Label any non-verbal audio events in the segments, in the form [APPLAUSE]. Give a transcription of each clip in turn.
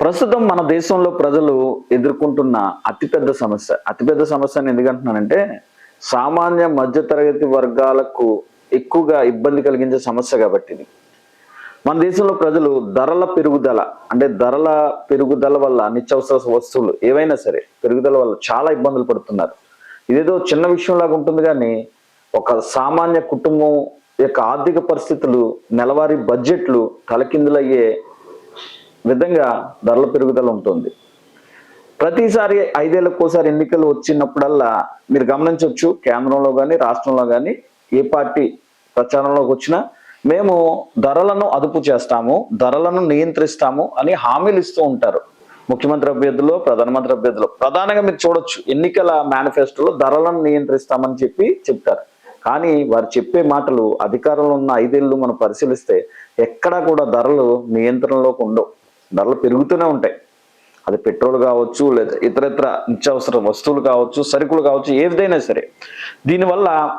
ప్రస్తుతం మన దేశంలో ప్రజలు ఎదుర్కొంటున్న అతిపెద్ద సమస్య. అతిపెద్ద సమస్య అని ఎందుకంటున్నానంటే సామాన్య మధ్యతరగతి వర్గాలకు ఎక్కువగా ఇబ్బంది కలిగించే సమస్య కాబట్టి ఇది. మన దేశంలో ప్రజలు ధరల పెరుగుదల అంటే ధరల పెరుగుదల వల్ల నిత్యావసర వస్తువులు ఏవైనా సరే పెరుగుదల వల్ల చాలా ఇబ్బందులు పడుతున్నారు. ఇదేదో చిన్న విషయంలాగా ఉంటుంది కానీ ఒక సామాన్య కుటుంబం యొక్క ఆర్థిక పరిస్థితులు నెలవారీ బడ్జెట్లు తలకిందులయ్యే విధంగా ధరల పెరుగుదల ఉంటుంది. ప్రతిసారి ఐదేళ్ళకోసారి ఎన్నికలు వచ్చినప్పుడల్లా మీరు గమనించవచ్చు కేంద్రంలో కానీ రాష్ట్రంలో కానీ ఏ పార్టీ ప్రచారంలోకి వచ్చినా మేము ధరలను అదుపు చేస్తాము ధరలను నియంత్రిస్తాము అని హామీలు ఇస్తూ ఉంటారు. ముఖ్యమంత్రి అభ్యర్థులు ప్రధానమంత్రి అభ్యర్థులు. ప్రధానంగా మీరు చూడొచ్చు ఎన్నికల మేనిఫెస్టోలో ధరలను నియంత్రిస్తామని చెప్పి చెప్తారు. కానీ వారు చెప్పే మాటలు అధికారంలో ఉన్న ఐదేళ్ళు మనం పరిశీలిస్తే ఎక్కడా కూడా ధరలు నియంత్రణలోకి ఉండవు. ధరలు పెరుగుతూనే ఉంటాయి. అది పెట్రోల్ కావచ్చు లేదా ఇతర ఇతర నిత్యావసర వస్తువులు కావచ్చు సరుకులు కావచ్చు ఏదైనా సరే. దీనివల్ల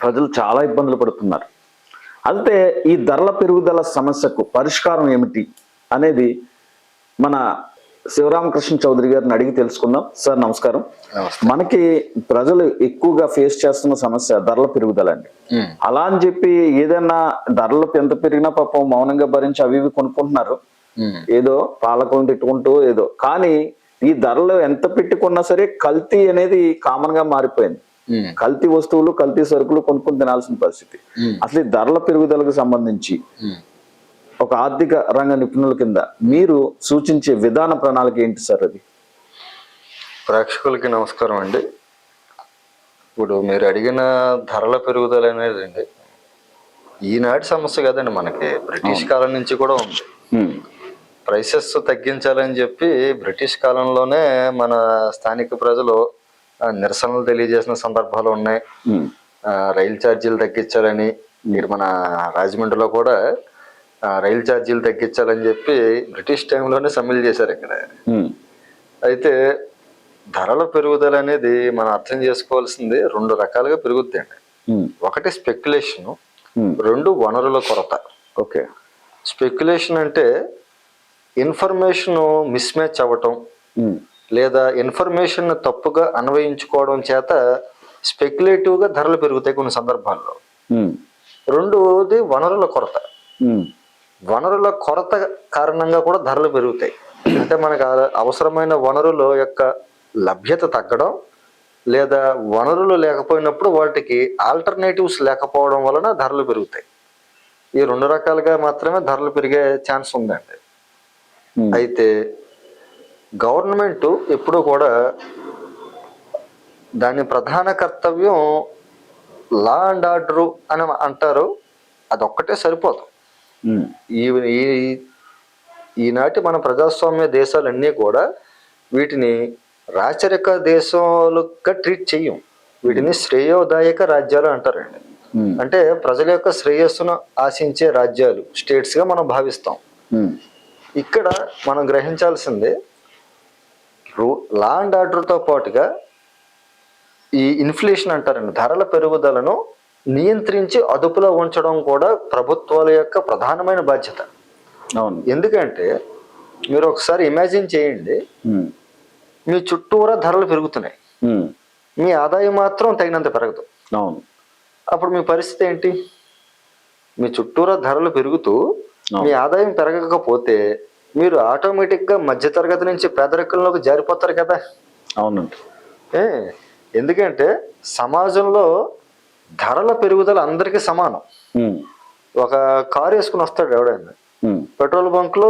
ప్రజలు చాలా ఇబ్బందులు పడుతున్నారు. అయితే ఈ ధరల పెరుగుదల సమస్యకు పరిష్కారం ఏమిటి అనేది మన శివరామకృష్ణ చౌదరి గారిని అడిగి తెలుసుకుందాం. సార్ నమస్కారం. మనకి ప్రజలు ఎక్కువగా ఫేస్ చేస్తున్న సమస్య ధరల పెరుగుదల అండి. అలా అని చెప్పి ఏదైనా ధరలు ఎంత పెరిగినా పాపం మౌనంగా భరించి అవి ఇవి కొనుక్కుంటున్నారు. ఏదో పాలకొని తిట్టుకుంటూ ఏదో. కానీ ఈ ధరలు ఎంత పెట్టుకున్నా సరే కల్తీ అనేది కామన్గా మారిపోయింది. కల్తీ వస్తువులు కల్తీ సరుకులు కొనుక్కొని తినాల్సిన పరిస్థితి. అసలు ఈ ధరల పెరుగుదలకు సంబంధించి. ఒక ఆర్థిక రంగ నిపుణుల కింద మీరు సూచించే విధాన ప్రణాళిక ఏంటి సార్ అది? ప్రేక్షకులకి నమస్కారం అండి. ఇప్పుడు మీరు అడిగిన ధరల పెరుగుదల అనేది అండి ఈనాటి సమస్య కదండి మనకి. బ్రిటిష్ కాలం నుంచి కూడా ఉంది. ప్రైసెస్ తగ్గించాలని చెప్పి బ్రిటిష్ కాలంలోనే మన స్థానిక ప్రజలు నిరసనలు తెలియజేసిన సందర్భాలు ఉన్నాయి. రైలు ఛార్జీలు తగ్గించాలని మీరు మన రాజమండ్రిలో కూడా రైలు ఛార్జీలు తగ్గించాలని చెప్పి బ్రిటిష్ టైంలోనే సమ్మెలు చేశారు ఇక్కడ. అయితే ధరల పెరుగుదల అనేది మనం అర్థం చేసుకోవాల్సింది రెండు రకాలుగా పెరుగుద్దండి ఉమ్, ఒకటి స్పెక్యులేషన్ రెండు వనరుల కొరత. ఓకే. స్పెక్యులేషన్ అంటే ఇన్ఫర్మేషన్ మిస్ మ్యాచ్ అవ్వటం లేదా ఇన్ఫర్మేషన్ తప్పుగా అన్వయించుకోవడం చేత స్పెక్యులేటివ్గా ధరలు పెరుగుతాయి కొన్ని సందర్భాల్లో. రెండోది వనరుల కొరత. వనరుల కొరత కారణంగా కూడా ధరలు పెరుగుతాయి. అంటే మనకు అవసరమైన వనరుల యొక్క లభ్యత తగ్గడం లేదా వనరులు లేకపోయినప్పుడు వాటికి ఆల్టర్నేటివ్స్ లేకపోవడం వలన ధరలు పెరుగుతాయి. ఈ రెండు రకాలుగా మాత్రమే ధరలు పెరిగే ఛాన్స్ ఉందండి. అయితే గవర్నమెంట్ ఎప్పుడూ కూడా దాని ప్రధాన కర్తవ్యం లా అండ్ ఆర్డరు అని అంటారు. అదొక్కటే సరిపోదు. ఈ ఈనాటి మన ప్రజాస్వామ్య దేశాలన్నీ కూడా వీటిని రాచరిక దేశాలుగా ట్రీట్ చెయ్యం. వీటిని శ్రేయోదాయక రాజ్యాలు అంటారండి. అంటే ప్రజల యొక్క శ్రేయస్సును ఆశించే రాజ్యాలు స్టేట్స్గా మనం భావిస్తాం. ఇక్కడ మనం గ్రహించాల్సిందే రూ లా అండ్ ఆర్డర్తో పాటుగా ఈ ఇన్ఫ్లేషన్ అంటారండి ధరల పెరుగుదలను నియంత్రించి అదుపులో ఉంచడం కూడా ప్రభుత్వాల యొక్క ప్రధానమైన బాధ్యత. అవును. ఎందుకంటే మీరు ఒకసారి ఇమాజిన్ చేయండి మీ చుట్టూరా ధరలు పెరుగుతున్నాయి. మీ ఆదాయం మాత్రం తగినంత పెరగదు. అవును. అప్పుడు మీ పరిస్థితి ఏంటి? మీ చుట్టూరా ధరలు పెరుగుతూ మీ ఆదాయం పెరగకపోతే మీరు ఆటోమేటిక్గా మధ్యతరగతి నుంచి పేదరికంలోకి జారిపోతారు కదా. అవునండి. ఏ ఎందుకంటే సమాజంలో ధరల పెరుగుదల అందరికీ సమానం. ఒక కారు వేసుకుని వస్తాడు ఎవడైనా. పెట్రోల్ బంక్లో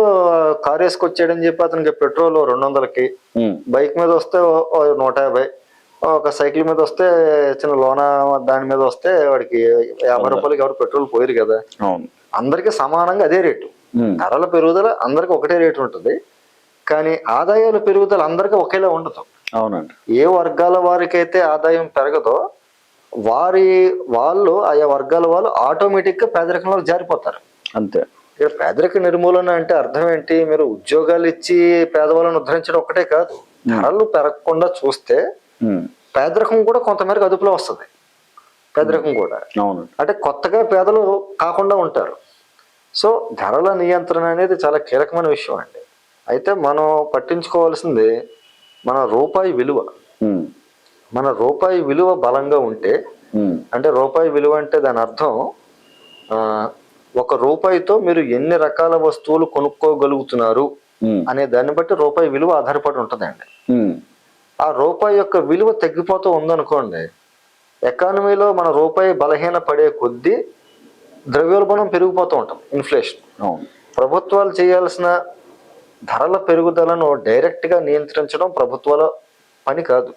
కారు వేసుకొచ్చాడని చెప్పి అతనికి పెట్రోల్ రెండు వందలకి బైక్ మీద వస్తే నూట యాభై ఒక సైకిల్ మీద వస్తే చిన్న లోన దాని మీద వస్తే వాడికి యాభై రూపాయలకి ఎవరు పెట్రోల్ పోయారు కదా. అవును. అందరికీ సమానంగా అదే రేటు. ధరల పెరుగుదల అందరికీ ఒకటే రేటు ఉంటుంది. కానీ ఆదాయాల పెరుగుదల అందరికీ ఒకేలా ఉండదు. అవునండి. ఏ వర్గాల వారికైతే ఆదాయం పెరగదో వారి వాళ్ళు ఆయా వర్గాల వాళ్ళు ఆటోమేటిక్గా పేదరికంలో జారిపోతారు. అంతే. ఇక్కడ పేదరిక నిర్మూలన అంటే అర్థం ఏంటి? మీరు ఉద్యోగాలు ఇచ్చి పేదవాళ్ళని ఉద్ధరించడం ఒకటే కాదు. ధరలు పెరగకుండా చూస్తే పేదరికం కూడా కొంతమేరకు అదుపులో వస్తుంది. పేదరికం కూడా. అంటే కొత్తగా పేదలు కాకుండా ఉంటారు. సో ధరల నియంత్రణ అనేది చాలా కీలకమైన విషయం అండి. అయితే మనం పట్టించుకోవాల్సింది మన రూపాయి విలువ. మన రూపాయి విలువ బలంగా ఉంటే అంటే రూపాయి విలువ అంటే దాని అర్థం ఒక రూపాయితో మీరు ఎన్ని రకాల వస్తువులు కొనుక్కోగలుగుతున్నారు అనే దాన్ని బట్టి రూపాయి విలువ ఆధారపడి ఉంటుందండి. ఉమ్, ఆ రూపాయి యొక్క విలువ తగ్గిపోతూ ఉందనుకోండి ఎకానమీలో మన రూపాయి బలహీన పడే కొద్దీ ద్రవ్యోల్బణం పెరిగిపోతూ ఉంటాం ఇన్ఫ్లేషన్ ప్రభుత్వాలు చేయాల్సిన ధరల పెరుగుదలను డైరెక్ట్గా నియంత్రించడం ప్రభుత్వాల పని కాదు.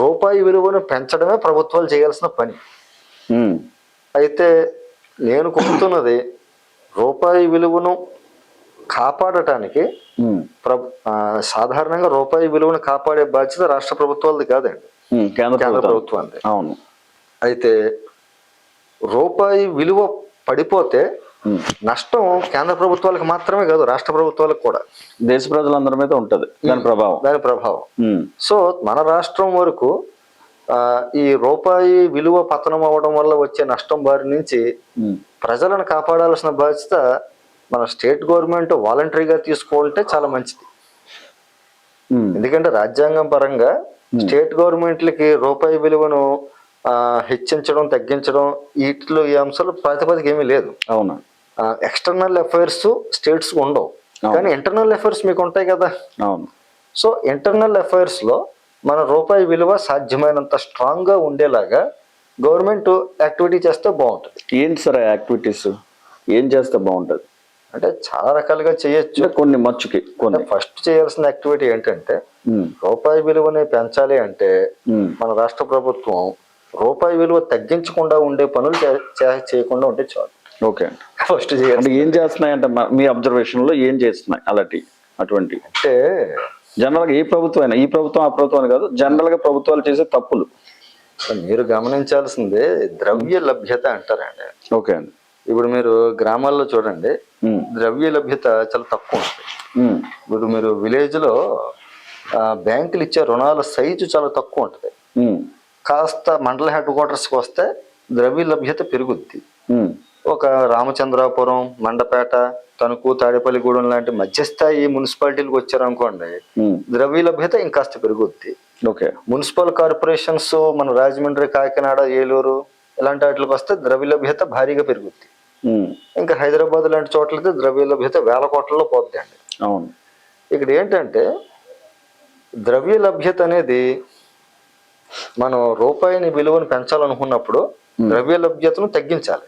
రూపాయి విలువను పెంచడమే ప్రభుత్వాలు చేయాల్సిన పని. అయితే నేను కోరుతున్నది రూపాయి విలువను కాపాడటానికి సాధారణంగా రూపాయి విలువను కాపాడే బాధ్యత రాష్ట్ర ప్రభుత్వాలది కాదండి. కేంద్ర కేంద్ర ప్రభుత్వం. ప్రభుత్వాన్ని అవును. అయితే రూపాయి విలువ పడిపోతే నష్టం కేంద్ర ప్రభుత్వాలకు మాత్రమే కాదు రాష్ట్ర ప్రభుత్వాలకు కూడా. దేశ ప్రజలందరి మీద ఉంటది దాని ప్రభావం. దాని ప్రభావం. సో మన రాష్ట్రం వరకు ఆ, ఈ రూపాయి విలువ పతనం అవ్వడం వల్ల వచ్చే నష్టం బారి నుంచి ప్రజలను కాపాడాల్సిన బాధ్యత మన స్టేట్ గవర్నమెంట్ వాలంటరీగా తీసుకుంటే చాలా మంచిది. ఎందుకంటే రాజ్యాంగం పరంగా స్టేట్ గవర్నమెంట్లకి రూపాయి విలువను ఆ, హెచ్చించడం తగ్గించడం వీటిలో ఈ అంశాలు ప్రాతిపదిక ఏమీ లేదు. అవును? ఎక్స్టర్నల్ అఫైర్స్ స్టేట్స్ ఉండవు. కానీ ఇంటర్నల్ అఫైర్స్ మీకు ఉంటాయి కదా. అవును. సో ఇంటర్నల్ అఫైర్స్లో మన రూపాయి విలువ సాధ్యమైనంత స్ట్రాంగ్గా ఉండేలాగా గవర్నమెంట్ యాక్టివిటీ చేస్తే బాగుంటుంది. ఏంటి సార్ యాక్టివిటీస్? ఏం చేస్తే బాగుంటది? అంటే చాలా రకాలుగా చేయొచ్చు. కొన్ని మచ్చుకి కొన్ని. ఫస్ట్ చేయాల్సిన యాక్టివిటీ ఏంటంటే రూపాయి విలువని పెంచాలి అంటే మన రాష్ట్ర ప్రభుత్వం రూపాయి విలువ తగ్గించకుండా ఉండే పనులు చేయకుండా ఉంటే చాలు. ఓకే. అండి ఫస్ట్ చేయాలి ఏం చేస్తున్నాయి అంటే మ- అబ్జర్వేషన్లో ఏం చేస్తున్నాయి అలాంటి అటువంటి? అంటే జనరల్గా ఏ ప్రభుత్వం అయినా ఈ ప్రభుత్వం ఆ ప్రభుత్వం అని కాదు జనరల్గా ప్రభుత్వాలు చేసే తప్పులు. మీరు గమనించాల్సిందే ద్రవ్య లభ్యత అంటారండి. ఓకే అండి. ఇప్పుడు మీరు గ్రామాల్లో చూడండి ద్రవ్య లభ్యత చాలా తక్కువ ఉంటుంది ఇప్పుడు మీరు విలేజ్లో బ్యాంకులు ఇచ్చే రుణాల సైజు చాలా తక్కువ ఉంటుంది. కాస్త మండల హెడ్ క్వార్టర్స్కి వస్తే ద్రవ్య లభ్యత పెరుగుద్ది. ఒక రామచంద్రాపురం మండపేట తణుకు తాడేపల్లిగూడెం లాంటి మధ్యస్థాయి మున్సిపాలిటీలకు వచ్చారనుకోండి ద్రవ్య లభ్యత ఇంకాస్త పెరుగుద్ది. ఓకే. మున్సిపల్ కార్పొరేషన్స్ మన రాజమండ్రి కాకినాడ ఏలూరు ఇలాంటి వాటికి వస్తే ద్రవ్య లభ్యత భారీగా పెరుగుద్ది. ఇంకా హైదరాబాద్ లాంటి చోట్లయితే ద్రవ్య లభ్యత వేల కోట్లలో పోద్ది అండి అవును. ఇక్కడ ఏంటంటే ద్రవ్య లభ్యత అనేది మనం రూపాయిని విలువను పెంచాలనుకున్నప్పుడు ద్రవ్య లభ్యతను తగ్గించాలి.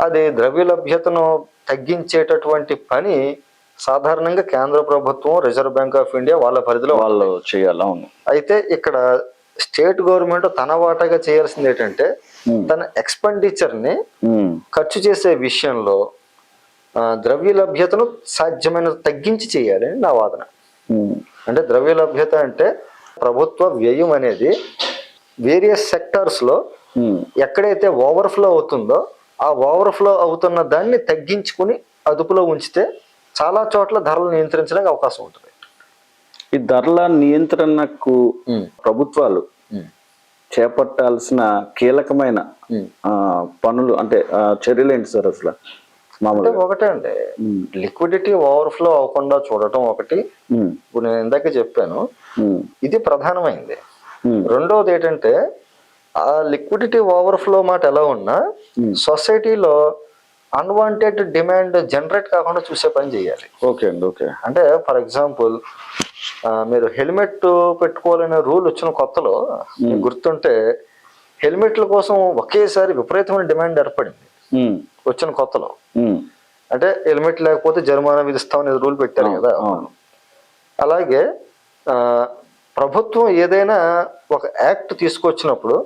అది ద్రవ్య లభ్యతను తగ్గించేటటువంటి పని సాధారణంగా కేంద్ర ప్రభుత్వం రిజర్వ్ బ్యాంక్ ఆఫ్ ఇండియా వాళ్ళ పరిధిలో వాళ్ళు చేయాలి అవును అయితే ఇక్కడ స్టేట్ గవర్నమెంట్ తన వాటాగా చేయాల్సింది ఏంటంటే తన ఎక్స్పెండిచర్ని ఖర్చు చేసే విషయంలో ద్రవ్య లభ్యతను సాధ్యమైన తగ్గించి చేయాలి అని నా వాదన. అంటే ద్రవ్య లభ్యత అంటే ప్రభుత్వ వ్యయం అనేది వేరియస్ సెక్టార్స్లో ఉమ్, ఎక్కడైతే ఓవర్ఫ్లో అవుతుందో ఆ ఓవర్ఫ్లో అవుతున్న దాన్ని తగ్గించుకుని అదుపులో ఉంచితే చాలా చోట్ల ధరలు నియంత్రించడానికి అవకాశం ఉంటుంది. ఈ ధరల నియంత్రణకు ప్రభుత్వాలు చేపట్టాల్సిన కీలకమైన పనులు అంటే చర్యలు ఏంటి సార్ అసలు? మామూలుగా. ఒకటే అండి. లిక్విడిటీ ఓవర్ఫ్లో అవ్వకుండా చూడటం ఒకటి. ఇప్పుడు నేను ఇందాక చెప్పాను. ఇది ప్రధానమైంది. రెండవది ఏంటంటే ఆ లిక్విడిటీ ఓవర్ఫ్లో మాట ఎలా ఉన్నా. సొసైటీలో అన్వాంటెడ్ డిమాండ్ జనరేట్ కాకుండా చూసే పని చేయాలి. ఓకే అండి ఓకే. అంటే ఫర్ ఎగ్జాంపుల్ మీరు హెల్మెట్ పెట్టుకోవాలనే రూల్ వచ్చిన కొత్తలో గుర్తుంటే హెల్మెట్ల కోసం ఒకేసారి విపరీతమైన డిమాండ్ ఏర్పడింది. వచ్చిన కొత్తలో. అంటే హెల్మెట్ లేకపోతే జరిమానా విధిస్తామని రూల్ పెట్టారు కదా. అలాగే ప్రభుత్వం ఏదైనా ఒక యాక్ట్ తీసుకొచ్చినప్పుడు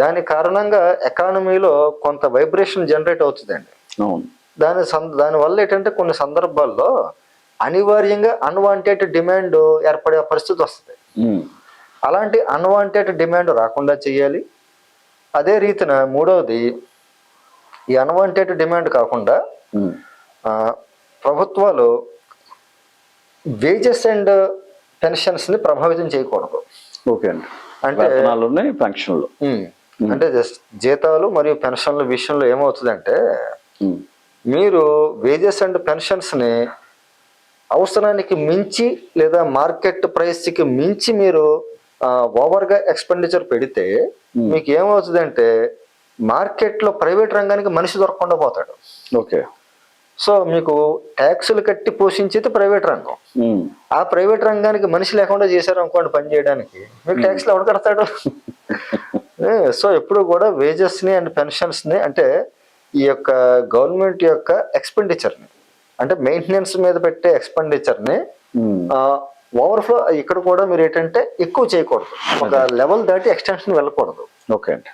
దాని కారణంగా ఎకానమీలో కొంత వైబ్రేషన్ జనరేట్ అవుతుందండి. దాని దాని వల్ల ఏంటంటే కొన్ని సందర్భాల్లో అనివార్యంగా అన్వాంటెడ్ డిమాండ్ ఏర్పడే పరిస్థితి వస్తుంది. అలాంటి అన్వాంటెడ్ డిమాండ్ రాకుండా చేయాలి. అదే రీతిన మూడవది ఈ అన్వాంటెడ్ డిమాండ్ కాకుండా ప్రభుత్వాలు వేజెస్ అండ్ పెన్షన్స్ని ప్రభావితం చేయకూడదు. ఓకే అండి. అంటే పెన్షన్లు. అంటే జస్ట్ జీతాలు మరియు పెన్షన్ల విషయంలో ఏమవుతుందంటే మీరు వేజెస్ అండ్ పెన్షన్స్ని అవసరానికి మించి లేదా మార్కెట్ ప్రైస్కి మించి మీరు ఓవర్గా ఎక్స్పెండిచర్ పెడితే మీకు ఏమవుతుందంటే మార్కెట్లో ప్రైవేట్ రంగానికి మనిషి దొరకకుండా పోతాడు. ఓకే. సో మీకు ట్యాక్సులు కట్టి పోషించేది ప్రైవేట్ రంగం. ఆ ప్రైవేట్ రంగానికి మనిషి లేకుండా చేశారు అనుకోండి పని చేయడానికి మీకు ట్యాక్స్లు ఎవడు కడతాడు? [LAUGHS] సో ఎప్పుడు కూడా వేజెస్ని అండ్ పెన్షన్స్ని అంటే ఈ యొక్క గవర్నమెంట్ యొక్క ఎక్స్పెండిచర్ని అంటే మెయింటెనెన్స్ మీద పెట్టే ఎక్స్పెండిచర్ని ఉమ్. ఓవర్ఫ్లో ఇక్కడ కూడా మీరు ఏంటంటే ఎక్కువ చేయకూడదు. ఒక లెవెల్ దాటి ఎక్స్టెన్షన్ వెళ్ళకూడదు. ఓకే అండి.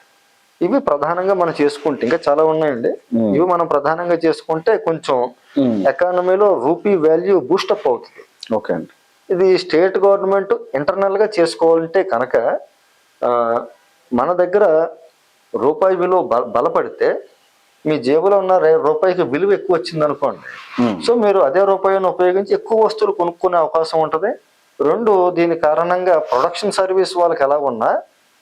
ఇవి ప్రధానంగా మనం చేసుకుంటే ఇంకా చాలా ఉన్నాయండి. ఇవి మనం ప్రధానంగా చేసుకుంటే కొంచెం. ఎకానమీలో రూపీ వాల్యూ బూస్టప్ అవుతుంది ఓకే అండి ఇది స్టేట్ గవర్నమెంట్ ఇంటర్నల్గా చేసుకోవాలంటే కనుక మన దగ్గర రూపాయి విలువ బలపడితే మీ జేబులో ఉన్న రే- రూపాయికి విలువ ఎక్కువ వచ్చింది అనుకోండి. సో మీరు అదే రూపాయిని ఉపయోగించి ఎక్కువ వస్తువులు కొనుక్కునే అవకాశం ఉంటది రెండు దీని కారణంగా ప్రొడక్షన్ సర్వీస్ వాళ్ళకి ఎలా ఉన్నా.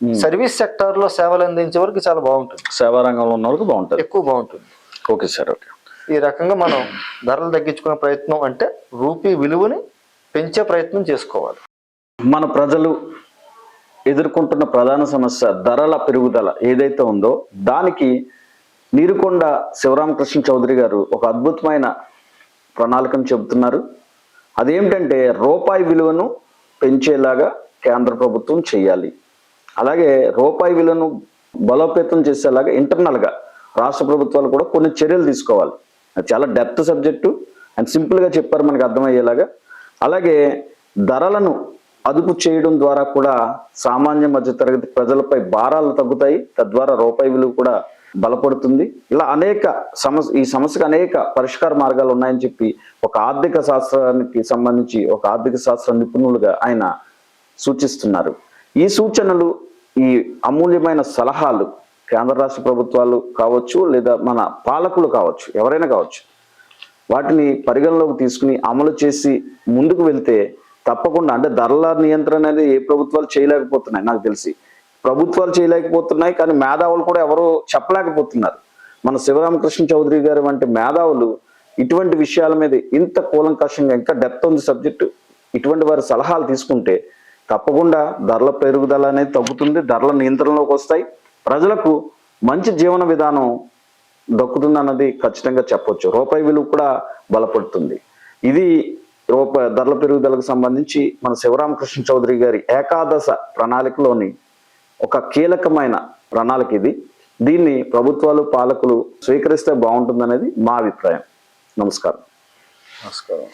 సర్వీస్ సెక్టార్లో సేవలు అందించే వరకు చాలా బాగుంటుంది. సేవా రంగంలో ఉన్న వాళ్ళకి బాగుంటుంది. ఎక్కువ బాగుంటుంది. Okay sir okay. ఈ రకంగా మనం ధరలు తగ్గించుకునే ప్రయత్నం అంటే రూపీ విలువని పెంచే ప్రయత్నం చేసుకోవాలి. మన ప్రజలు ఎదుర్కొంటున్న ప్రధాన సమస్య ధరల పెరుగుదల ఏదైతే ఉందో దానికి నీరుకొండ శివరామకృష్ణ చౌదరి గారు ఒక అద్భుతమైన ప్రణాళికను చెబుతున్నారు. అదేమిటంటే రూపాయి విలువను పెంచేలాగా కేంద్ర ప్రభుత్వం చేయాలి. అలాగే రూపాయి విలువను బలోపేతం చేసేలాగా ఇంటర్నల్గా రాష్ట్ర ప్రభుత్వాలు కూడా కొన్ని చర్యలు తీసుకోవాలి. అది చాలా డెప్త్ సబ్జెక్టు అండ్ సింపుల్గా చెప్పారు మనకు అర్థమయ్యేలాగా. అలాగే ధరలను అదుపు చేయడం ద్వారా కూడా సామాన్య మధ్యతరగతి ప్రజలపై భారాలు తగ్గుతాయి. తద్వారా రూపాయి విలువ కూడా బలపడుతుంది. ఇలా అనేక సమస్య ఈ సమస్యకు అనేక పరిష్కార మార్గాలు ఉన్నాయని చెప్పి ఒక ఆర్థిక శాస్త్రానికి సంబంధించి ఒక ఆర్థిక శాస్త్ర నిపుణులుగా ఆయన సూచిస్తున్నారు. ఈ సూచనలు ఈ అమూల్యమైన సలహాలు కేంద్ర రాష్ట్ర ప్రభుత్వాలు కావచ్చు లేదా మన పాలకులు కావచ్చు ఎవరైనా కావచ్చు వాటిని పరిగణలోకి తీసుకుని అమలు చేసి ముందుకు వెళ్తే తప్పకుండా అంటే ధరల నియంత్రణ అనేది ఏ ప్రభుత్వాలు చేయలేకపోతున్నాయి నాకు తెలిసి. ప్రభుత్వాలు చేయలేకపోతున్నాయి కానీ మేధావులు కూడా ఎవరు చెప్పలేకపోతున్నారు. మన శివరామకృష్ణ చౌదరి గారి వంటి మేధావులు ఇటువంటి విషయాల మీద ఇంత కూలంకషంగా ఇంకా డెప్త్ ఉంది సబ్జెక్టు ఇటువంటి వారి సలహాలు తీసుకుంటే తప్పకుండా ధరల పెరుగుదల అనేది తగ్గుతుంది ధరల నియంత్రణలోకి వస్తాయి. ప్రజలకు మంచి జీవన విధానం దక్కుతుంది అన్నది ఖచ్చితంగా చెప్పొచ్చు. రూపాయి విలువ కూడా బలపడుతుంది. ఇది రూపాయి ధరల పెరుగుదలకు సంబంధించి మన శివరామకృష్ణ చౌదరి గారి ఏకాదశ ప్రణాళికలోని ఒక కీలకమైన ప్రణాళిక ఇది. దీన్ని ప్రభుత్వాలు పాలకులు స్వీకరిస్తే బాగుంటుందనేది మా అభిప్రాయం. నమస్కారం. నమస్కారం.